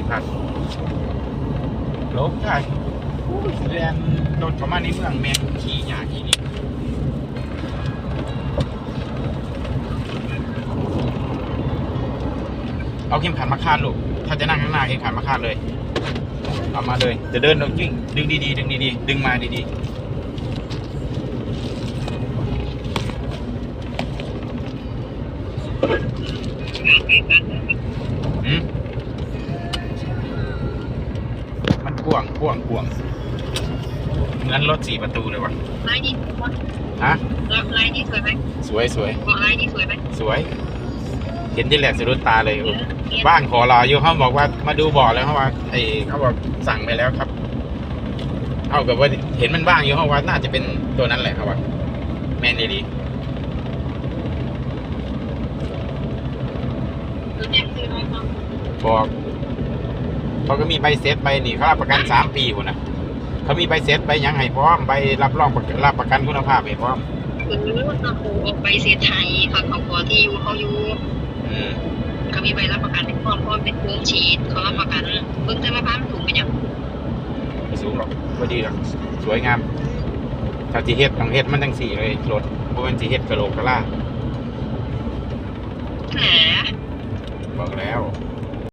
ที่พักลบได้เรียนรถเข้ามาในเมืองแมงขี่ยากอีนี่เอาเข็มขัดมาคาดลูก ถ้าจะนั่งข้างหน้าเข็มขัดมาคาดเลย เอามาเลย จะเดินดึงดึงดีๆดึงดีๆดึงมาดีๆอืม มันกว้างกว้างกว้างเหมือนรถสี่ประตูเลยวะลายนี้สวยฮะลายนี้สวยไหมสวยสวยบอกลายนี้สวยไหมสวย เห็นที่แหลกสะดุดตาเลยเออเปลี่ยนบ้านขอรออยู่เขาบอกว่ามาดูบ่อแล้วเขาว่าไอ้เขาบอกสั่งไปแล้วครับเอากับว่าเห็นมันบ้างอยู่เขาว่าน่าจะเป็นตัวนั้นแหละเขาว่าแมนดีดูเนี่ยคืออะไรบ้างๆบอก เขาก็มีใบเซ็ตใบนี่เขารับประกันสามปีคนนะเขามีใบเซ็ตใบหยังให้พร้อมใบรับรองประกันรับประกันคุณภาพให้พร้อมคือตะปูออกไปเสียไทยเขาเขาขอที่อยู่เขาอยู่อืมเขามีใบรับประกันในความพร้อมเป็นโค้งฉีดเขารับประกันเบิ้งแต่ว่าบ้านถูกไปยังไม่สูงหรอกก็ดีหรอกสวยงามถ้าจีเฮ็ดต้องเฮ็ดมันทั้งสี่เลยรถเพราะมันจีเฮ็ดกระโหลกกระลาแหมบอกแล้วเ